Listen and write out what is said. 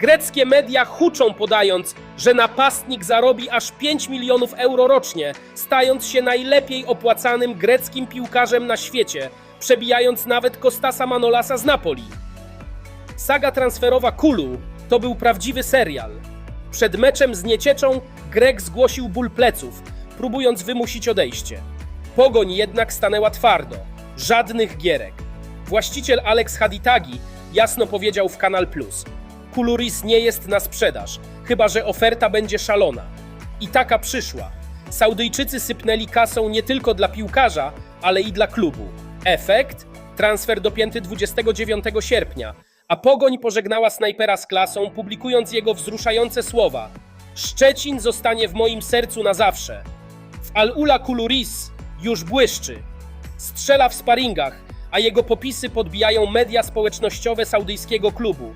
Greckie media huczą podając, że napastnik zarobi aż 5 milionów euro rocznie, stając się najlepiej opłacanym greckim piłkarzem na świecie, przebijając nawet Kostasa Manolasa z Napoli. Saga transferowa Kulu to był prawdziwy serial. Przed meczem z Niecieczą Grek zgłosił ból pleców, próbując wymusić odejście. Pogoń jednak stanęła twardo. Żadnych gierek. Właściciel Alex Haditagi jasno powiedział w Kanal Plus. Kuluris nie jest na sprzedaż, chyba że oferta będzie szalona. I taka przyszła. Saudyjczycy sypnęli kasą nie tylko dla piłkarza, ale i dla klubu. Efekt? Transfer dopięty 29 sierpnia, a Pogoń pożegnała snajpera z klasą, publikując jego wzruszające słowa. Szczecin zostanie w moim sercu na zawsze. W Al-Ula Kuluris już błyszczy. Strzela w sparingach, a jego popisy podbijają media społecznościowe saudyjskiego klubu.